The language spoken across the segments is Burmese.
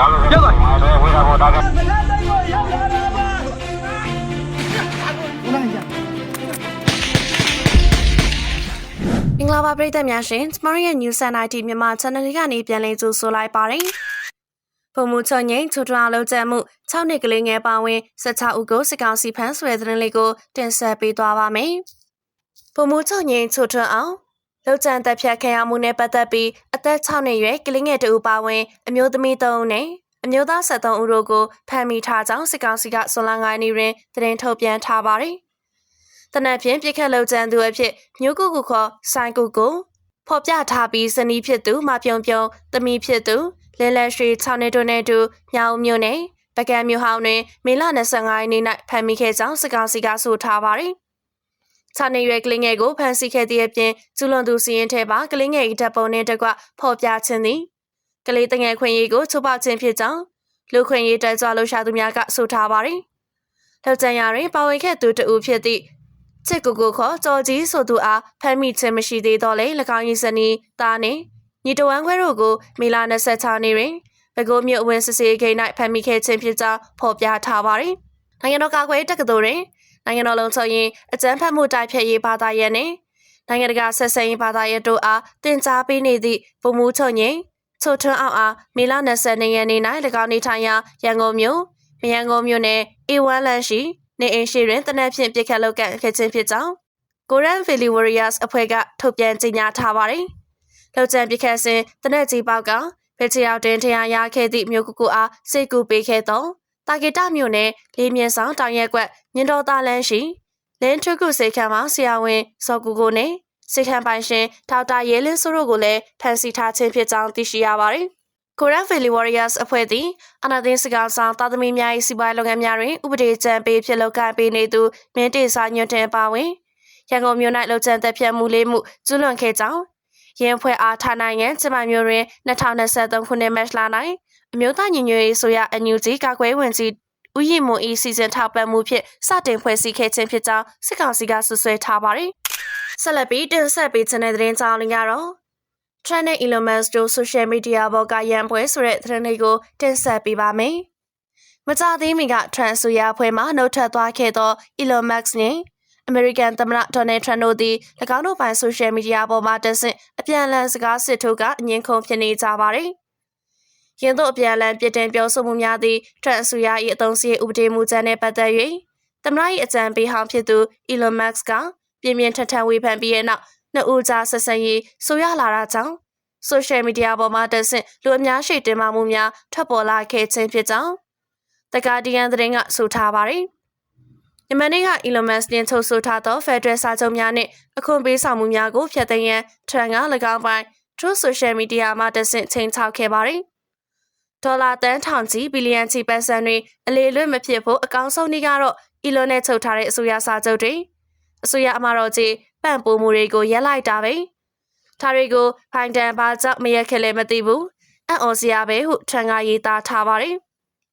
ရောက်သွားပြီဝေးတာပေါ်တာကမင်္ဂလာပါပရိသတ်များရှင်ကျမတို့ရဲ့ News and IT မြန်မာ Channel လေးကနေပြန်လည်ကြိုဆိုလိုက်ပါတယ်။ပုံမှုချုံငိမ့်ချိုထွာလုံးကျမှု6နှစ်ကလေးငယ်ပါဝင်16ဦးကိုစစ်ကောင်စီဖမ်းဆွဲတဲ့သတင်းလေးကိုတင်ဆက်ပေးသွားပါမယ်။ပုံမှုချုံငိမ့်ချိုထွန်းအောင် လောက်ကျန်တပ်ဖြတ်ခံရမှုနဲ့ပတ်သက်ပြီးအသက်6နှစ်ရွယ်ကလေးငယ်တဦးပါဝင်အမျိုးသမီး3ဦးနဲ့အမျိုးသား73ဦးတို့ကိုဖမ်းမိထားကြောင်းစစ်ကောင်စီကဆွန်လန်းကိုင်းနေတွင်သတင်းထုတ်ပြန်ထားပါတယ်။တနက်ဖြန်ပြစ်ခတ်လောက်ကျန်သူအဖြစ်မျိုးကုကုခေါ်ဆိုင်ကုကိုဖော်ပြထားပြီးဇနီးဖြစ်သူမပြုံပြုံသမီးဖြစ်သူလဲလဲရွှေ6နှစ်တို့နဲ့တူမြောင်မြို့နယ်ပကံမြို့ဟောင်းတွင်မေလ25ရက်နေ့၌ဖမ်းမိခဲ့ကြောင်းစစ်ကောင်စီကဆိုထားပါတယ်။ ခြာနေရွယ်ကလေးငယ်ကိုဖမ်းဆီးခဲ့သည့်အပြင်ကျူလွန်သူစီရင်ထဲပါကလေးငယ်၏တပ်ပုံနှင့်တကွဖော်ပြခြင်းသည်ကလေးတငယ်ခွင့်ရေးကိုချိုးဖောက်ခြင်းဖြစ်ကြောင်းလူခွင့်ရေးတက်ကြွလှုပ်ရှားသူများကဆိုထားပါတယ်။ထောက်ကြံရတွင်ပါဝင်ခဲ့သူတဦးဖြစ်သည့်ချစ်ကိုကိုခေါ်ကြော်ကြီးဆိုသူအားဖမ်းမိခြင်းမရှိသေးတော့လေ၎င်း၏ဇနီးသားနှင့်ညီတဝမ်းခွဲတို့ကိုမေလ26နေ့တွင်ပဲခူးမြို့အဝင်စစ်စေးဂိတ်၌ဖမ်းမိခဲ့ခြင်းဖြစ်ကြောင်းဖော်ပြထားပါတယ်။နိုင်ငံတော်ကာကွယ်ရေးတက္ကသိုလ်တွင် နိုင်ငံတော်လုံခြုံရေးအကြမ်းဖက်မှုတိုက်ဖျက်ရေးဘာသာရပ်နှင့်နိုင်ငံတကာဆက်ဆံရေးဘာသာရပ်တို့အားတင် जा ပေးနေသည့်ပုံမှုချုပ်ငိမ့်ချိုထွန်းအောင်အားမေလ22ရက်နေ့၌၎င်းနေထိုင်ရာရန်ကုန်မြို့မရန်ကုန်မြို့နယ် A1 လမ်းရှိနေအိမ်ရှိတွင်တနက်ဖြန်ပြစ်ခတ်လောက်ကန့်ခဲ့ခြင်းဖြစ်ကြောင်း Korean Valley Warriors အဖွဲ့ကထုတ်ပြန်ကြေညာထားပါတယ်။လောက်ကျန်ပြစ်ခတ်စဉ်တနက်ကြီးပေါက်ကဖေချရောက်တွင်ထရာရခဲ့သည့်မြို့ကုကူအားစိတ်ကူပေးခဲ့သော တာဂီတမြို့နယ်လေးမြင်းဆောင်တောင်ရက်ကွက်မြင်းတော်သားလန်းရှိလင်းထုကုစေခမ်းမှာဆရာဝန်စောကူကိုနဲ့စေခမ်းပိုင်ရှင်ဒေါက်တာရဲလင်းစိုးတို့ကိုလည်းဖမ်းဆီးထားခြင်းဖြစ်ကြောင်းသိရှိရပါတယ်။ Korean Valley Warriors အဖွဲ့သည်အနာသိန်းစကားဆောင်တာသမီများ၏စီးပွားရေးလုပ်ငန်းများတွင်ဥပဒေကြံပေးဖြစ်လုပ်ကိုင်ပေးနေသူမင်းတေစာညွန့်တင်ပါဝင်ရန်ကုန်မြို့၌လုံခြံသက်ပြတ်မှုလေးမှုကျူးလွန်ခဲ့ကြောင်းရင်းဖွဲ့အားထားနိုင်ငံကျမမျိုးတွင်2023ခုနှစ်မတ်လ၌ အမျိုးသားညီညွတ်ရေးဆိုရအန်ယူဂျီကာကွယ်ဝင်ကြီးဥယျာဉ်မွန်ဤစီစဉ်ထောက်ပံ့မှုဖြင့်စတင်ဖွဲ့စည်းခဲ့ခြင်းဖြစ်ကြောင်းစစ်ကောင်စီကဆွဆွဲထားပါတယ်။ဆက်လက်ပြီးတင်ဆက်ပေးခြင်းတဲ့သတင်းကြောင်းလေးကတော့ Trend နဲ့ Elon Musk တို့ social media ဘောကရန်ပွဲဆိုတဲ့သတင်းလေးကိုတင်ဆက်ပေးပါမယ်။မကြသေးမီက Trend ဆိုရအဖွဲ့မှနှုတ်ထွက်သွားခဲ့သော Elon Musk နဲ့ American သမ္မတ Donald Trump တို့သည်၎င်းတို့ပိုင် social media ပေါ်မှာတက်ဆင့်အပြန်အလှန်စကားစစ်ထိုးကအငင်းခုန်ဖြစ်နေကြပါတယ်။ ရင်းတို့အပြန်အလှန်ပြစ်တင်ပြောဆိုမှုများသည့် Trump ဆိုရ၏အသုံးစရိတ်ဥပဒေမူကြမ်းနှင့်ပတ်သက်၍သမ္မတ၏အကြံပေးဟောင်းဖြစ်သူ Elon Musk ကပြင်းပြင်းထန်ထန်ဝေဖန်ပြီးတဲ့နောက်နှစ်ဦးကြားဆက်ဆံရေးဆိုရလာတာကြောင့် social media ပေါ်မှာတက်ဆင့်လူအများရှိတင်မာမှုများထွက်ပေါ်လာခဲ့ခြင်းဖြစ်ကြောင်း The Guardian သတင်းကဆိုထားပါတယ်။ယမန်နေ့က Elon Musk တင်ထုတ်ဆိုထားသော Federal စာချုပ်များနှင့်အခွင့်ပေးဆောင်မှုများကိုဖျက်သိမ်းရန် Trump က၎င်းပိုင် Truth Social Media မှာတက်ဆင့်ချိန်ချောက်ခဲ့ပါတယ်။ ဒေါ်လာတန်းထောင်ချီဘီလီယံချီပတ်စံတွေအလေလွတ်မဖြစ်ဖို့အကောင်းဆုံးနည်းကတော့ Elon နဲ့ချုပ်ထားတဲ့အစိုးရစာချုပ်တွေအစိုးရအမှာတော်ကြီးပန့်ပိုးမှုတွေကိုရက်လိုက်တာပဲ။ဒါတွေကိုဖိုင်တန်ဘာကြောင့်မရက်ခဲ့လဲမသိဘူး။အံ့ဩစရာပဲဟုထံကရေးသားထားပါတယ်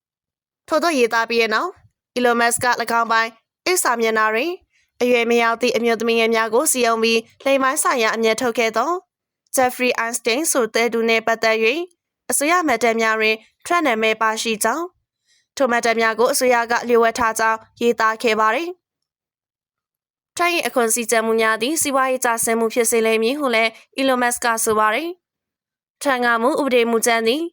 ။ထို့သောရေးသားပြီးတဲ့နောက် Elon Musk က၎င်းပိုင်းအစ်စာမျက်နှာတွင်အရွယ်မရောက်သည့်အမျိုးသမီးငယ်များကိုစီယုံပြီးလိမ်မိုင်းဆိုင်ရာအမျက်ထုတ်ခဲ့သော Jeffrey Einstein ဆိုတဲ့သူနှင့်ပတ်သက်၍ အစိုးရမတ်တမ်းများတွင် Trump နာမည်ပါရှိကြောင်းထိုမတ်တမ်းများကိုအစိုးရကလျှို့ဝှက်ထားကြောင်းရေးသားခဲ့ပါတယ်။ Trump ၏အခွန်စည်းကြပ်မှုများသည်စီးပွားရေးကျဆင်းမှုဖြစ်စေလိမ့်မည်ဟုလည်း Elon Musk ကဆိုပါတယ်။ Trump ကမူဥပဒေမူကြမ်းသည်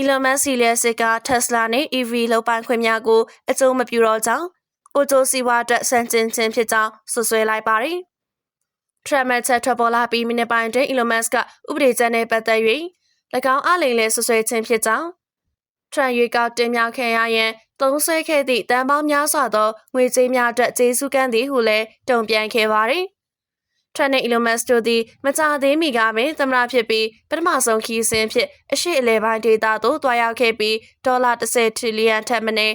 Elon Musk စီလျက်စစ်က Tesla နှင့် EV လောက်ပိုင်ခွင့်များကိုအကျိုးမပြုတော့ကြောင်းကိုကျိုးစီးပွားအတွက်ဆန့်ကျင်ခြင်းဖြစ်ကြောင်းဆွဆွဲလိုက်ပါတယ်။ Trump မချက်ထွက်ပေါ်လာပြီးမိနစ်ပိုင်းတွင် Elon Musk ကဥပဒေကြမ်းနဲ့ပတ်သက်၍၎ င်းအလိမ်လဲဆွဆွဲခြင်းဖြစ်ကြောင်း Trump ရွေးကောက်တင်မြှောက်ခံရရန်သုံးဆွဲခဲ့သည့်တန်ပေါင်းများစွာသောငွေကြေးများအတွက်ကျေးဇူးကမ်းသည်ဟုလည်းတုံ့ပြန်ခဲ့ပါတယ်။ Trump နဲ့ Elon Musk တို့သည်မကြသေးမီကပင်သမ္မတဖြစ်ပြီးပထမဆုံးခီးစဉ်ဖြစ်အရှိအလဲပိုင်းဒေသသို့တွားရောက်ခဲ့ပြီးဒေါ်လာ30ထရီလီယံထက်မနည်း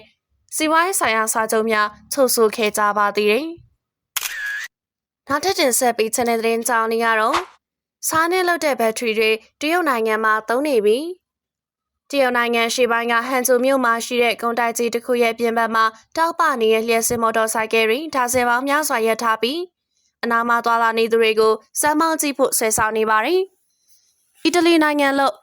စီးပွားရေးဆိုင်ရာစာချုပ်များချုပ်ဆိုခဲ့ကြပါသေးတယ်။နောက်ထပ်တင်ဆက်ပြီး channel သတင်းကြောင်းလေးကတော့ စားနဲ့လောက်တဲ့ဘက်ထရီတွေတရုတ်နိုင်ငံမှာသုံးနေပြီ။တရုတ်နိုင်ငံရှေ့ပိုင်းကဟန်ဇိုမြို့မှာရှိတဲ့ကုန်တိုက်ကြီးတစ်ခုရဲ့ပြင်ပမှာတောက်ပနေတဲ့လျှက်စစ်မော်တော်ဆိုင်ကယ်တွေဒါဇင်ပေါင်းများစွာရပ်ထားပြီးအနားမှာသွာလာနေသူတွေကိုစမ်းမောင်းကြည့်ဖို့ဆွဲဆောင်နေပါတယ်။အီတလီနိုင်ငံလို့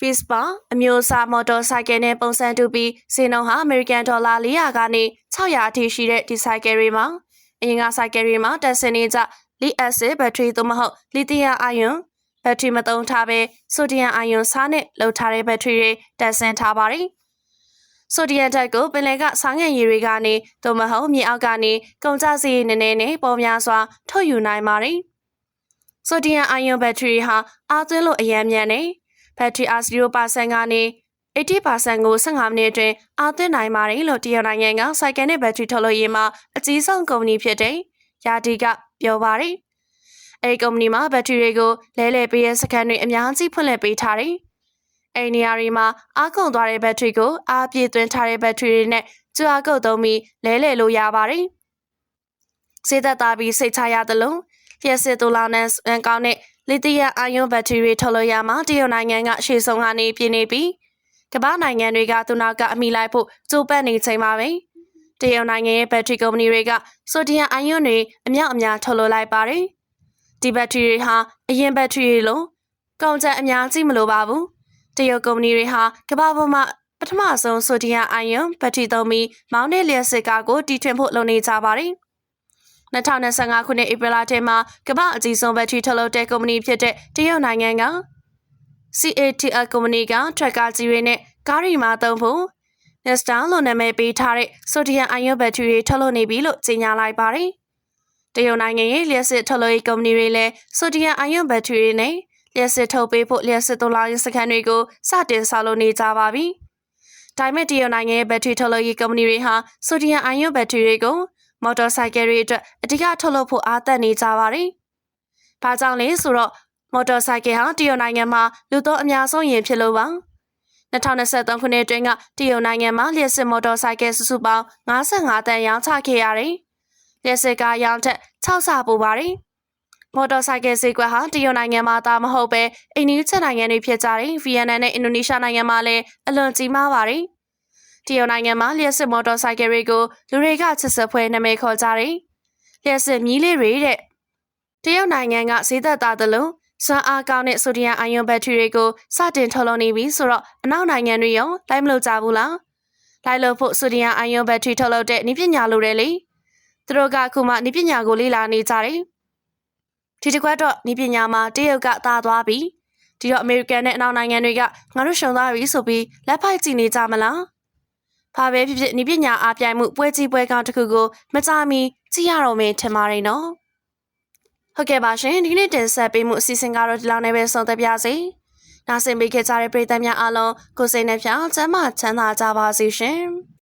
Vespa အမျိုးအစားမော်တော်ဆိုင်ကယ်နဲ့ပုံစံတူပြီးဈေးနှုန်းဟာအမေရိကန်ဒေါ်လာ400ကနေ600အထိရှိတဲ့ဒီဆိုင်ကယ်တွေမှာအရင်ကဆိုင်ကယ်တွေမှာတက်စင်နေကြ lead acid ဘက်ထရီသို့မဟုတ်လီသီယမ်အိုင်ယွန်ဘက်ထရီမသုံးထားဘဲဆိုဒီယမ်အိုင်ယွန်ဆားနဲ့လုပ်ထားတဲ့ဘက်ထရီတွေတက်ဆင်ထားပါတယ်။ဆိုဒီယမ်ဓာတ်ကိုပင်လယ်ကဆောင်းငံရည်တွေကနေသို့မဟုတ်မြေအောက်ကနေကုန်ကျစရိတ်နည်းနည်းနဲ့ပေါ်များစွာထုတ်ယူနိုင်ပါတယ်။ဆိုဒီယမ်အိုင်ယွန်ဘက်ထရီဟာအားသွင်းလို့အရန်မြန်နေဘက်ထရီအား0%ကနေ80%ကို15မိနစ်အတွင်းအားသွင်းနိုင်ပါတယ်လို့တရုတ်နိုင်ငံကစိုက်ကယ်နဲ့ဘက်ထရီထုတ်လုပ်ရေးမှာအကြီးဆုံးကုမ္ပဏီဖြစ်တဲ့ယာတီက ပြောပါတယ်။အဲဒီကုမ္ပဏီမှာဘက်ထရီတွေကိုလဲလှယ်ပေးတဲ့စကန်တွေအများကြီးဖွင့်လှစ်ပေးထားတယ်။အဲဒီနေရာတွေမှာအားကုန်သွားတဲ့ဘက်ထရီကိုအားပြည့်သွင်းထားတဲ့ဘက်ထရီတွေနဲ့ကျွာကုတ်သုံးပြီးလဲလှယ်လို့ရပါတယ်။စေသက်သားပြီးစိတ်ချရသလိုလျှက်စစ်တူလောင်နဲ့ကောင်းတဲ့လီသီယမ်အိုင်ယွန်ဘက်ထရီတွေထုတ်လို့ရမှာတရုတ်နိုင်ငံကအရှိဆုံးကနေပြင်းနေပြီးကမ္ဘာနိုင်ငံတွေကသူနောက်ကအမိလိုက်ဖို့ကြိုးပမ်းနေချိန်မှာပဲ တရုတ်နိုင်ငံရဲ့ဘက်ထရီကုမ္ပဏီတွေကဆိုဒီယမ်အိုင်ယွန်တွေအမြောက်အများထုတ်လုပ်လိုက်ပါတယ်ဒီဘက်ထရီတွေဟာအရင်ဘက်ထရီတွေလိုကုန်ကျအများကြီးမလိုပါဘူးတရုတ်ကုမ္ပဏီတွေဟာကမ္ဘာပေါ်မှာပထမဆုံးဆိုဒီယမ်အိုင်ယွန်ဘက်ထရီသုံးပြီးမောင်းတဲ့လျှက်စစ်ကားကိုတီထွင်ဖို့လုပ်နေကြပါတယ်2025ခုနှစ်ဧပြီလထဲမှာကမ္ဘာအကြီးဆုံးဘက်ထရီထုတ်လုပ်တဲ့ကုမ္ပဏီဖြစ်တဲ့တရုတ်နိုင်ငံက CATL ကုမ္ပဏီကထရက်ကာကြီးတွေနဲ့ကားတွေမှာသုံးဖို့ Nesta လို့နာမည်ပေးထားတဲ့ဆိုဒီယမ်အိုင်ယွန်ဘက်ထရီတွေထုတ်လုပ်နေပြီလို့ကြေညာလိုက်ပါတယ်။တရုတ်နိုင်ငံရဲ့လျှက်စစ်ထုတ်လုပ်ရေးကုမ္ပဏီတွေလည်းဆိုဒီယမ်အိုင်ယွန်ဘက်ထရီတွေနဲ့လျှက်စစ်ထုတ်ပေးဖို့လျှက်စစ်သုံးလောင်းရေးစခန်းတွေကိုစတင်ဆောက်လုပ်နေကြပါပြီ။ဒါပေမဲ့တရုတ်နိုင်ငံရဲ့ဘက်ထရီထုတ်လုပ်ရေးကုမ္ပဏီတွေဟာဆိုဒီယမ်အိုင်ယွန်ဘက်ထရီတွေကိုမော်တော်ဆိုင်ကယ်တွေအတွက်အဓိကထုတ်လုပ်ဖို့အားသက်နေကြပါတယ်။ဘာကြောင့်လဲဆိုတော့မော်တော်ဆိုင်ကယ်ဟာတရုတ်နိုင်ငံမှာလူသုံးအများဆုံးယာဉ်ဖြစ်လို့ပါ 2023ခုနှစ်အတွင်းကတရုတ်နိုင်ငံမှာလျှက်စစ်မော်တော်ဆိုင်ကယ်စုစုပေါင်း55တန်းရောင်းချခဲ့ရတယ်။လျှက်စစ်ကားရောင်းချက်6ဆပိုပါတယ်။မော်တော်ဆိုင်ကယ်ဈေးကွက်ဟာတရုတ်နိုင်ငံမှာသာမဟုတ်ပဲအိန္ဒိယနိုင်ငံတွေဖြစ်ကြတဲ့ဗီယက်နမ်နဲ့အင်ဒိုနီးရှားနိုင်ငံမှာလည်းအလွန်ကြီးမားပါတယ်။တရုတ်နိုင်ငံမှာလျှက်စစ်မော်တော်ဆိုင်ကယ်တွေကိုလူတွေကချစ်စပွဲနာမည်ခေါ်ကြတယ်။လျှက်စစ်မြီးလေးတွေတဲ့တရုတ်နိုင်ငံကဈေးသက်သာသလို စွမ်းအားကောင်းတဲ့ဆိုဒီယမ်အိုင်ယွန်ဘက်ထရီတွေကိုစတင်ထုတ်လုပ်နေပြီဆိုတော့အနောက်နိုင်ငံတွေရောလိုက်မလို့ကြဘူးလားလိုက်လို့ဖို့ဆိုဒီယမ်အိုင်ယွန်ဘက်ထရီထုတ်လုပ်တဲ့နည်းပညာလိုတယ်လေသူတို့ကအခုမှနည်းပညာကိုလေ့လာနေကြတယ်ဒီတစ်ခွက်တော့နည်းပညာမှာတရုတ်ကသာသွားပြီဒီတော့အမေရိကန်နဲ့အနောက်နိုင်ငံတွေကငါတို့ရှုံသွားပြီဆိုပြီးလက်ဖိုက်ကြည့်နေကြမလား။ဘာပဲဖြစ်ဖြစ်ဤပညာအားပြိုင်မှုပွဲကြီးပွဲကောင်းတစ်ခုကိုမကြမီကြည့်ရတော့မယ်ထင်ပါတယ်နော်။ ဟုတ်ကဲ့ပါရှင်ဒီနေ့တင်ဆက်ပေးမှုအစီအစဉ်ကတော့ဒီလောက်နဲ့ပဲဆုံးသက်ပါစေ။နားဆင်ပေးခဲ့ကြတဲ့ပရိသတ်များအားလုံးကိုစိတ်နှပြချမ်းသာချမ်းသာကြပါစေရှင်။